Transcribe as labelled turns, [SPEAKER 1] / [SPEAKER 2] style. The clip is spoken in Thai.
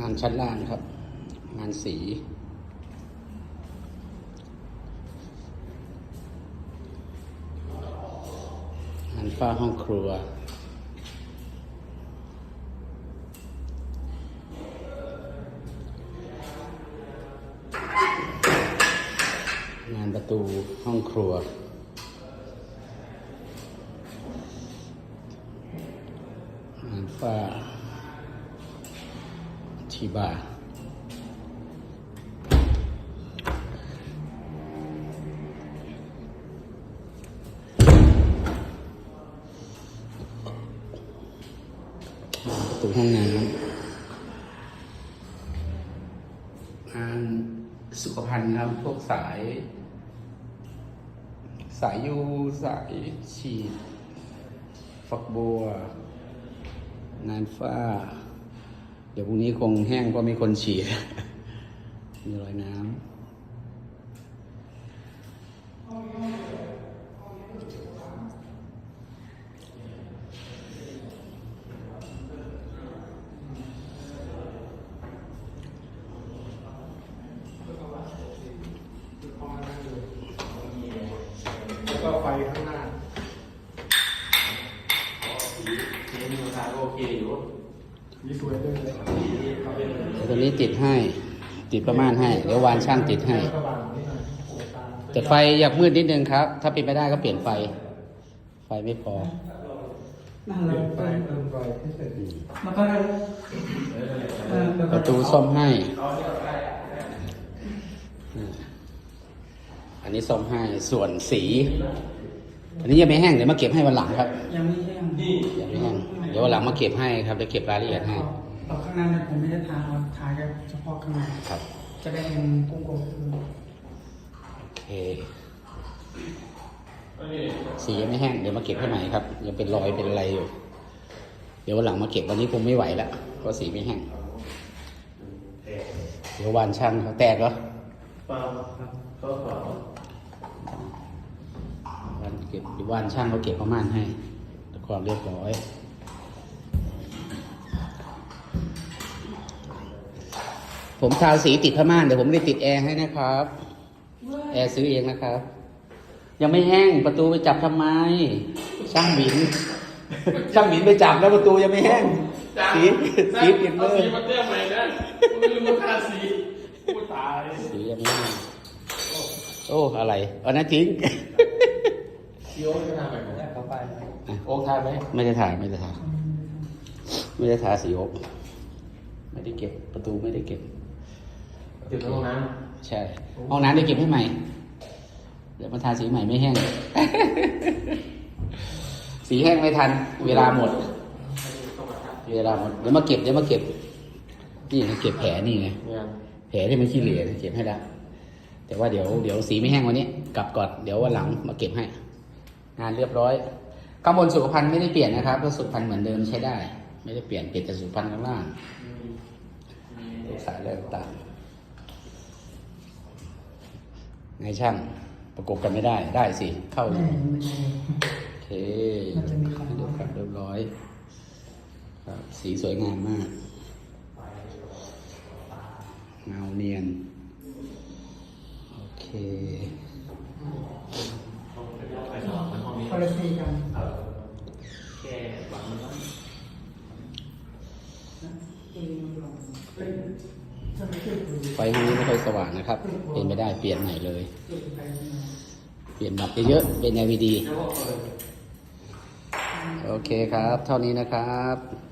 [SPEAKER 1] งานชั้นล่างครับ งานสี งานฝ้าห้องครัว งานประตูห้องครัวงานฝ้า ทีบาร์ประตูห้องน้ำงานสุขภัณฑ์ครับ พวกสาย สายยูสายฉีด ฝักบัวงานฝ้า เดี๋ยวพรุ่งนี้คงแห้งเพราะมีคนฉีดมีรอยน้ำ
[SPEAKER 2] แล้วก็ไฟข้างหน้า
[SPEAKER 3] มีราคาโอเคอยู่
[SPEAKER 1] ตัวนี้ติดให้ ติดประมาณให้ เดี๋ยววานช่างติดให้
[SPEAKER 2] สว่างนิดหน่อยโอ้ตา
[SPEAKER 1] แต่ไฟอยากมืดนิดนึงครับ ถ้าเป็นไม่ได้ก็เปลี่ยนไฟ ไฟไม่พอ
[SPEAKER 4] นั่น
[SPEAKER 2] เป
[SPEAKER 4] เล
[SPEAKER 2] ลี่
[SPEAKER 4] ย
[SPEAKER 2] ยนไฟเพิ่มไฟให้เสร็จ
[SPEAKER 4] แล้วก็เลยเออแล้ว
[SPEAKER 1] ป
[SPEAKER 4] ก็
[SPEAKER 1] ระตูซ่อมให้ อันนี้ซ่อมให้ ส่วนสี อันนี้ยังไม่แห้งเดี๋ยวมาเก็บให้วันหลังครับ
[SPEAKER 4] ยังไม่แห้ง
[SPEAKER 1] ยังไม่แห้ง เดี๋ยววันหลังมาเก็บให้ครับเดี๋ยวเก็บรายละเอียดให้
[SPEAKER 4] ต่อข้างหน้าเนี่ยผมไม่ได้ทาเอาทาแค่เฉพาะข้างใน
[SPEAKER 1] ครับ
[SPEAKER 4] จะได้เป็นกุ้งกลม
[SPEAKER 1] โอเคสียังไม่แห้งเดี๋ยวมาเก็บให้ใหม่ครับยังเป็นรอยเป็นอะไรอยู่ เดี๋ยววันหลังมาเก็บวันนี้คงไม่ไหวแล้วเพราะสีไม่แห้งเดี๋ยววานช่างเขาแตกเหรอ
[SPEAKER 3] เปล่าครับก็เปล่า
[SPEAKER 1] วันเก็บเดี๋ยววานช่างเขาเก็บประมาณให้ความเรียบร้อย ผมทาสีติดผ้าม่านเดี๋ยวผมได้ติดแอร์ให้นะครับ แอร์ซื้อเองนะครับ ยังไม่แห้งประตูไปจับทำไม ช่างหวิน ช่างหวินไปจับแล้วประตูยังไม่แห้ง สีสีเปลี่ยนเล
[SPEAKER 3] เอา
[SPEAKER 1] ย
[SPEAKER 3] สีมาเตี้ยใหม่นะไม่รู้ว่าทาสีกูตาย
[SPEAKER 1] สียังไม่แห้งโอ้อะไรเอานั้นทิ้ง
[SPEAKER 3] ซีโอจะทำแบบไหนเข้าไปโอ้ทาไหม
[SPEAKER 1] ไม่ได้ถ่ายไม่ได้ถ่ายไม่ได้ทาสีอบไม่ได้เก็บประตูไม่ได้เก็บ
[SPEAKER 3] ติดในห้องน้
[SPEAKER 1] ใช่ ห้องน้ำได้เก็บให้ใหม่ เดี๋ยวมาทาสีใหม่ไม่แห้ง สีแห้งไม่ทัน เวลาหมดเวลาหมด เดี๋ยวมาเก็บ เดี๋ยวมาเก็บ นี่มาเก็บแผลนี่ไงำ
[SPEAKER 3] เนี่ย
[SPEAKER 1] แผลที่มันขี้เหร่เก็บให้แล้วแต่ว่าเดี๋ยวเดี๋ยวสีไม่แห้งวันนี้ กลับก่อนเดี๋ยววันหลังมาเก็บให้ งานเรียบร้อยข้างบนสุขภัณฑ์ไม่ได้เปลี่ยนนะครับเพราะสุขภัณฑ์เหมือนเดิมใช้ได้ ไม่ได้เปลี่ยนเปลี่ยนแต่สุขภัณฑ์ข้างล่างสายแรงต่าง ไงช่างประกบกันไม่ได้ได้สิ เข้าเล
[SPEAKER 4] ไม่
[SPEAKER 1] ย
[SPEAKER 4] ไม่ใช่
[SPEAKER 1] โอเค
[SPEAKER 4] มันจะมีของ
[SPEAKER 1] เรียบร้อยเรียบร้อย ครับสีสวยงามมาก เงาเนียน โอเค
[SPEAKER 4] คนละสีกัน
[SPEAKER 3] แค่บังมัน
[SPEAKER 4] ตังไม่ขึ้นเลย
[SPEAKER 1] ไฟห้องนี้ไม่ค่อยสว่างนะครับ เป็นไม่ได้เปลี่ยนใหม่เลย เปลี่ยนแบบเยอะๆเป็น LED โอเคครับ เท่านี้นะครับ